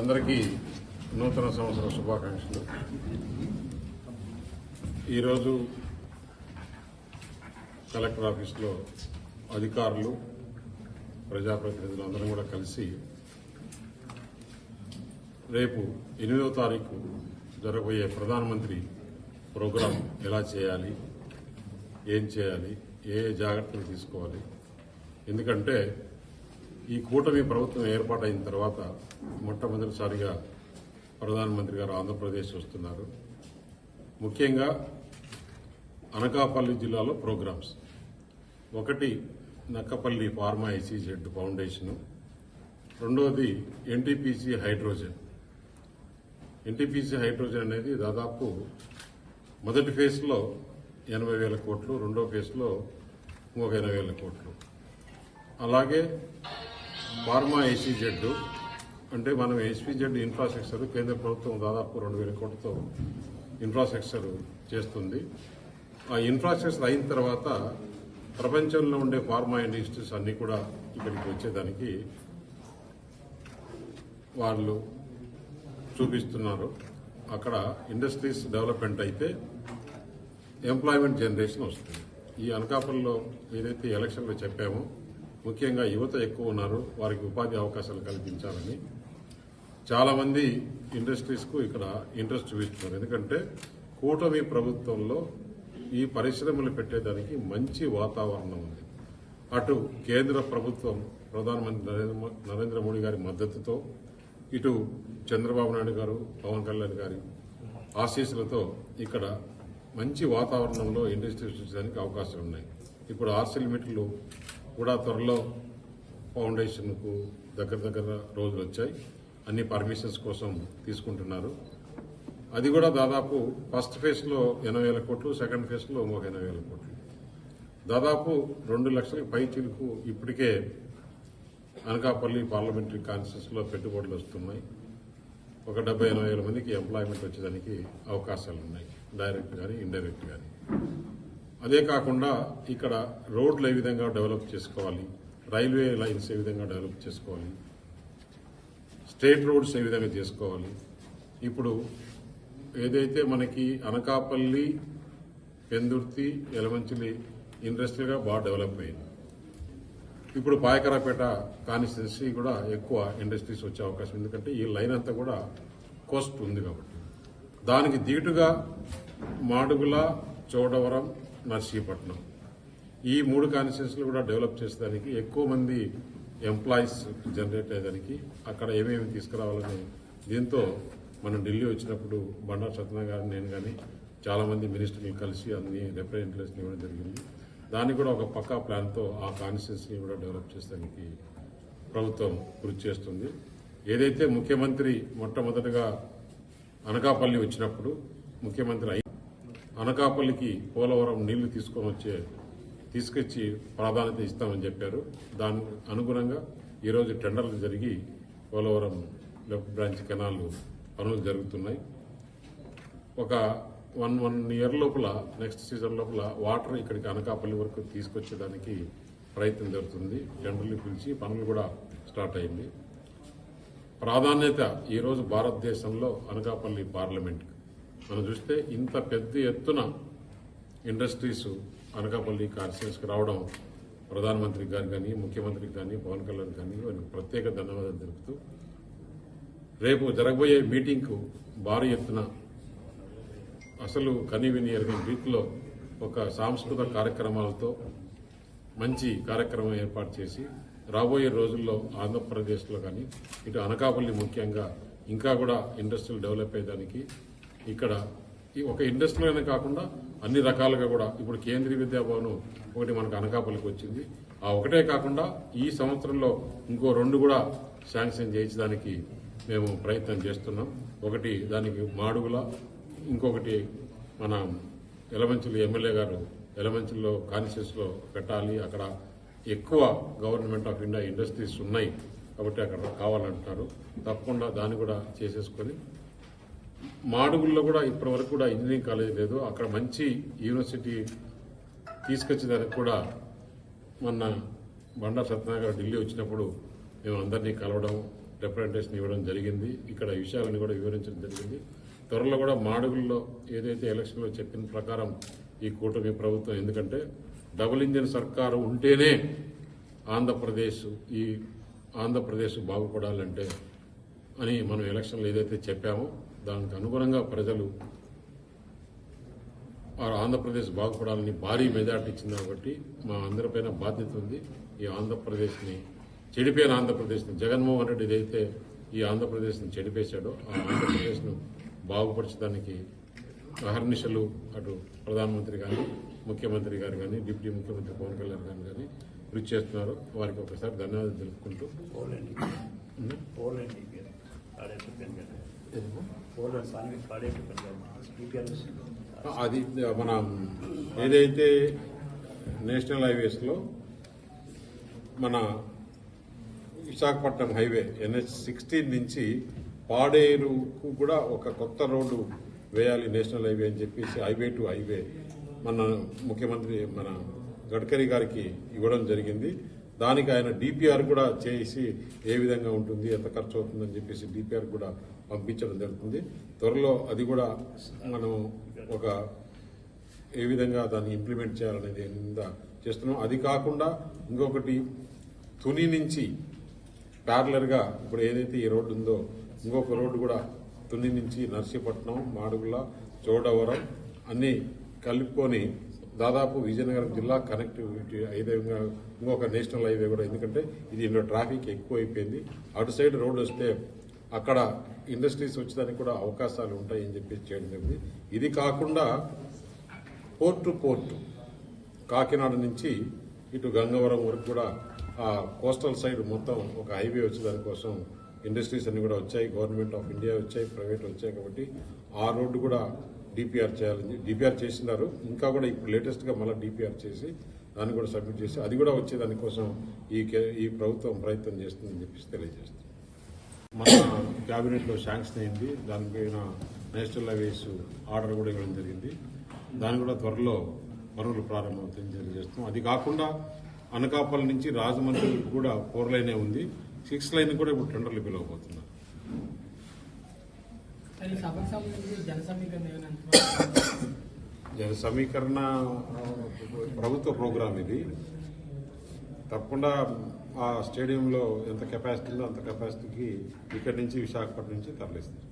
అందరికీ నూతన సంవత్సర శుభాకాంక్షలు. ఈరోజు కలెక్టర్ ఆఫీస్లో అధికారులు ప్రజాప్రతినిధులు అందరం కూడా కలిసి రేపు ఎనిమిదవ తారీఖు జరగబోయే ప్రధానమంత్రి ప్రోగ్రాం ఎలా చేయాలి ఏం చేయాలి ఏ ఏ జాగ్రత్తలు తీసుకోవాలి. ఎందుకంటే ఈ కూటమి ప్రభుత్వం ఏర్పాటైన తర్వాత మొట్టమొదటిసారిగా ప్రధానమంత్రి గారు ఆంధ్రప్రదేశ్ వస్తున్నారు. ముఖ్యంగా అనకాపల్లి జిల్లాలో ప్రోగ్రామ్స్. ఒకటి నక్కపల్లి ఫార్మా ఐసీజెడ్ ఫౌండేషన్. రెండవది ఎన్టీపీసీ హైడ్రోజన్. ఎన్టీపీసీ హైడ్రోజన్ అనేది దాదాపు మొదటి ఫేజ్లో ఎనభై వేల కోట్లు రెండో ఫేజ్లో ఇంకొక ఎనభై వేల కోట్లు. అలాగే ఫార్మా ఏసీజెడ్ అంటే మనం ఎస్పీజెడ్ ఇన్ఫ్రాస్ట్రక్చర్ కేంద్ర ప్రభుత్వం దాదాపు రెండు వేల కోట్లతో ఇన్ఫ్రాస్ట్రక్చర్ చేస్తుంది. ఆ ఇన్ఫ్రాస్ట్రక్చర్ అయిన తర్వాత ప్రపంచంలో ఉండే ఫార్మా ఇండస్ట్రీస్ అన్నీ కూడా ఇక్కడికి వచ్చేదానికి వాళ్ళు చూపిస్తున్నారు. అక్కడ ఇండస్ట్రీస్ డెవలప్మెంట్ అయితే ఎంప్లాయ్మెంట్ జనరేషన్ వస్తుంది. ఈ అనకాపల్లిలో ఏదైతే ఎలక్షన్లో చెప్పామో ముఖ్యంగా యువత ఎక్కువ ఉన్నారు వారికి ఉపాధి అవకాశాలు కల్పించాలని. చాలామంది ఇండస్ట్రీస్కు ఇక్కడ ఇంట్రెస్ట్ చూపిస్తున్నారు. ఎందుకంటే కూటమి ప్రభుత్వంలో ఈ పరిశ్రమలు పెట్టేదానికి మంచి వాతావరణం ఉంది. అటు కేంద్ర ప్రభుత్వం ప్రధానమంత్రి నరేంద్ర నరేంద్ర మోడీ గారి మద్దతుతో ఇటు చంద్రబాబు నాయుడు గారు పవన్ కళ్యాణ్ గారి ఆశీస్సులతో ఇక్కడ మంచి వాతావరణంలో ఇండస్ట్రీస్ వచ్చేదానికి అవకాశాలు ఉన్నాయి ఇప్పుడు ఆర్సెల్ మీటర్లు కూడా త్వరలో ఫౌండేషన్కు దగ్గర దగ్గర రోజులు వచ్చాయి. అన్ని పర్మిషన్స్ కోసం తీసుకుంటున్నారు. అది కూడా దాదాపు ఫస్ట్ ఫేజ్లో ఎనభై వేల కోట్లు సెకండ్ ఫేజ్లో ఒక ఎనభై వేల కోట్లు. దాదాపు రెండు లక్షల పై చిలుకు ఇప్పటికే అనకాపల్లి పార్లమెంటరీ కాన్ఫరెన్స్లో పెట్టుబడులు వస్తున్నాయి. ఒక డెబ్బై ఎనభై వేల మందికి ఎంప్లాయ్మెంట్ వచ్చేదానికి అవకాశాలు ఉన్నాయి డైరెక్ట్ కానీ ఇండైరెక్ట్ కానీ అదే కాకుండా ఇక్కడ రోడ్లు ఏ విధంగా డెవలప్ చేసుకోవాలి రైల్వే లైన్స్ ఏ విధంగా డెవలప్ చేసుకోవాలి స్టేట్ రోడ్స్ ఏ విధంగా చేసుకోవాలి. ఇప్పుడు ఏదైతే మనకి అనకాపల్లి పెందుర్తి ఎలమంచిలి ఇండస్ట్రీగా బాగా డెవలప్ అయింది. ఇప్పుడు పాయకరాపేట కాన్స్టిట్యున్సీ కూడా ఎక్కువ ఇండస్ట్రీస్ వచ్చే అవకాశం ఎందుకంటే ఈ లైన్ అంతా కూడా కోస్ట్ ఉంది కాబట్టి. దానికి దీటుగా మాడుగుల చోడవరం నర్సీపట్నం. ఈ మూడు కాన్స్టిట్యున్సీలు కూడా డెవలప్ చేసేదానికి ఎక్కువ మంది ఎంప్లాయీస్ జనరేట్ అయ్యేదానికి అక్కడ ఏమేమి తీసుకురావాలని దీంతో మనం ఢిల్లీ వచ్చినప్పుడు బండారు సత్యనారాయణ గారు నేను కానీ చాలామంది మినిస్టర్లు కలిసి అన్ని రిప్రజెంటేషన్ ఇవ్వడం జరిగింది. దాన్ని కూడా ఒక పక్కా ప్లాన్తో ఆ కాన్స్టిట్యూన్సీని కూడా డెవలప్ చేసేదానికి ప్రభుత్వం కృషి చేస్తుంది. ఏదైతే ముఖ్యమంత్రి మొట్టమొదటిగా అనకాపల్లి వచ్చినప్పుడు ముఖ్యమంత్రి అనకాపల్లికి పోలవరం నీళ్ళు తీసుకొని వచ్చే తీసుకొచ్చి ప్రాధాన్యత ఇస్తామని చెప్పారు. దాని అనుగుణంగా ఈరోజు టెండర్లు జరిగి పోలవరం లెఫ్ట్ బ్రాంచ్ కెనాల్ పనులు జరుగుతున్నాయి. ఒక వన్ వన్ ఇయర్ లోపల నెక్స్ట్ సీజన్ లోపల వాటర్ ఇక్కడికి అనకాపల్లి వరకు తీసుకొచ్చేదానికి ప్రయత్నం జరుగుతుంది. టెండర్లు పిలిచి పనులు కూడా స్టార్ట్ అయింది. ప్రాధాన్యత ఈరోజు భారతదేశంలో అనకాపల్లి పార్లమెంట్ మనం చూస్తే ఇంత పెద్ద ఎత్తున ఇండస్ట్రీస్ అనకాపల్లి కాన్స్టిట్యూన్స్కి రావడం ప్రధానమంత్రి గారు కానీ ముఖ్యమంత్రికి కానీ పవన్ కళ్యాణ్ కానీ వారికి ప్రత్యేక ధన్యవాదాలు తెలుపుతూ రేపు జరగబోయే మీటింగ్కు భారీ ఎత్తున అసలు కనివిని ఎరగని రీతిలో ఒక సాంస్కృతిక కార్యక్రమాలతో మంచి కార్యక్రమం ఏర్పాటు చేసి రాబోయే రోజుల్లో ఆంధ్రప్రదేశ్లో కానీ ఇటు అనకాపల్లి ముఖ్యంగా ఇంకా కూడా ఇండస్ట్రీలు డెవలప్ అయ్యేదానికి ఇక్కడ ఈ ఒక ఇండస్ట్రీలోనే కాకుండా అన్ని రకాలుగా కూడా ఇప్పుడు కేంద్రీయ విద్యాభవన్ ఒకటి మనకు అనకాపల్లికి వచ్చింది. ఆ ఒకటే కాకుండా ఈ సంవత్సరంలో ఇంకో రెండు కూడా శాంక్షన్ చేయించడానికి మేము ప్రయత్నం చేస్తున్నాం. ఒకటి దానికి మాడుగుల ఇంకొకటి మన ఎలమంచులు ఎమ్మెల్యే గారు ఎలమంచుల్లో కాన్షియస్లో పెట్టాలి. అక్కడ ఎక్కువ గవర్నమెంట్ ఆఫ్ ఇండియా ఇండస్ట్రీస్ ఉన్నాయి కాబట్టి అక్కడ కావాలంటున్నారు తప్పకుండా దాన్ని కూడా చేసేసుకొని మాడుగుల్లో కూడా ఇప్పటి వరకు కూడా ఇంజనీరింగ్ కాలేజ్ లేదు. అక్కడ మంచి యూనివర్సిటీ తీసుకొచ్చేదానికి కూడా మొన్న బండా సత్యనారాయణ ఢిల్లీ వచ్చినప్పుడు మేము అందరినీ కలవడం రిప్రజెంటేషన్ ఇవ్వడం జరిగింది. ఇక్కడ విషయాలను కూడా వివరించడం జరిగింది. త్వరలో కూడా మాడుగుల్లో ఏదైతే ఎలక్షన్లో చెప్పిన ప్రకారం ఈ కూటమి ప్రభుత్వం ఎందుకంటే డబుల్ ఇంజిన్ సర్కారు ఉంటేనే ఆంధ్రప్రదేశ్ ఈ ఆంధ్రప్రదేశ్ బాగుపడాలంటే అని మనం ఎలక్షన్లో ఏదైతే చెప్పామో దానికి అనుగుణంగా ప్రజలు ఆంధ్రప్రదేశ్ బాగుపడాలని భారీ మెజార్టీ ఇచ్చింది కాబట్టి మా అందరిపైన బాధ్యత ఉంది. ఈ ఆంధ్రప్రదేశ్ని చెడిపోయిన ఆంధ్రప్రదేశ్ని జగన్మోహన్ రెడ్డి ఏదైతే ఈ ఆంధ్రప్రదేశ్ని చెడిపేశాడో ఆ ఆంధ్రప్రదేశ్ను బాగుపరచడానికి అహర్నిశలు అటు ప్రధానమంత్రి కానీ ముఖ్యమంత్రి గారు కానీ డిప్యూటీ ముఖ్యమంత్రి పవన్ కళ్యాణ్ గారు కానీ కృషి చేస్తున్నారు. వారికి ఒకసారి ధన్యవాదాలు తెలుపుకుంటూ పోలండి. పోలండి. అది మన ఏదైతే నేషనల్ హైవేస్లో మన విశాఖపట్నం హైవే ఎన్హెచ్ సిక్స్టీన్ నుంచి పాడేరుకు కూడా ఒక కొత్త రోడ్డు వేయాలి నేషనల్ హైవే అని చెప్పేసి హైవే టు హైవే మన ముఖ్యమంత్రి మన గడ్కరీ గారికి ఇవ్వడం జరిగింది. దానికి ఆయన డిపిఆర్ కూడా చేసి ఏ విధంగా ఉంటుంది ఎంత ఖర్చు అవుతుందని చెప్పేసి డిపిఆర్ కూడా పంపించడం జరుగుతుంది. త్వరలో అది కూడా మనం ఒక ఏ విధంగా దాన్ని ఇంప్లిమెంట్ చేయాలనేది మీద చేస్తున్నాం అది కాకుండా ఇంకొకటి తుని నుంచి ప్యారలర్గా ఇప్పుడు ఏదైతే ఈ రోడ్డు ఉందో ఇంకొక రోడ్డు కూడా తుని నుంచి నర్సీపట్నం మాడుగుల చోడవరం అన్నీ కలుపుకొని దాదాపు విజయనగరం జిల్లా కనెక్టివిటీ విధంగా ఇంకొక నేషనల్ హైవే కూడా. ఎందుకంటే ఇది ఇందులో ట్రాఫిక్ ఎక్కువ అయిపోయింది అటు సైడ్ రోడ్డు వస్తే అక్కడ ఇండస్ట్రీస్ వచ్చేదానికి కూడా అవకాశాలు ఉంటాయని చెప్పి చేయడం జరిగింది. ఇది కాకుండా పోర్ట్ టు పోర్ట్ కాకినాడ నుంచి ఇటు గంగవరం వరకు కూడా ఆ కోస్టల్ సైడ్ మొత్తం ఒక హైవే వచ్చేదానికోసం ఇండస్ట్రీస్ అన్ని కూడా వచ్చాయి. గవర్నమెంట్ ఆఫ్ ఇండియా వచ్చాయి ప్రైవేట్ వచ్చాయి కాబట్టి ఆ రోడ్డు కూడా డిపిఆర్ చేయాలని డిపిఆర్ చేసినారు. ఇంకా కూడా ఇప్పుడు లేటెస్ట్గా మళ్ళీ డిపిఆర్ చేసి దాన్ని కూడా సబ్మిట్ చేసి అది కూడా వచ్చే దానికోసం ఈ కే- ఈ ప్రభుత్వం ప్రయత్నం చేస్తుందని చెప్పేసి తెలియజేస్తుంది మన క్యాబినెట్లో శాంక్షన్ అయింది. దానిపైన నేషనల్ హైవేస్ ఆర్డర్ కూడా ఇవ్వడం జరిగింది. దాని కూడా త్వరలో పనులు ప్రారంభమవుతాయని తెలియజేస్తున్నాం అది కాకుండా అనకాపల్లి నుంచి రాజమండ్రి కూడా ఫోర్ లైనే ఉంది. సిక్స్ లైన్ కూడా ఇప్పుడు టెండర్లు పిలవబోతున్నారు. జన సమీకరణ ప్రభుత్వ ప్రోగ్రాం ఇది. తప్పకుండా ఆ స్టేడియంలో ఎంత కెపాసిటీ ఉందో అంత కెపాసిటీకి ఇక్కడి నుంచి విశాఖపట్నం నుంచి తరలిస్తారు.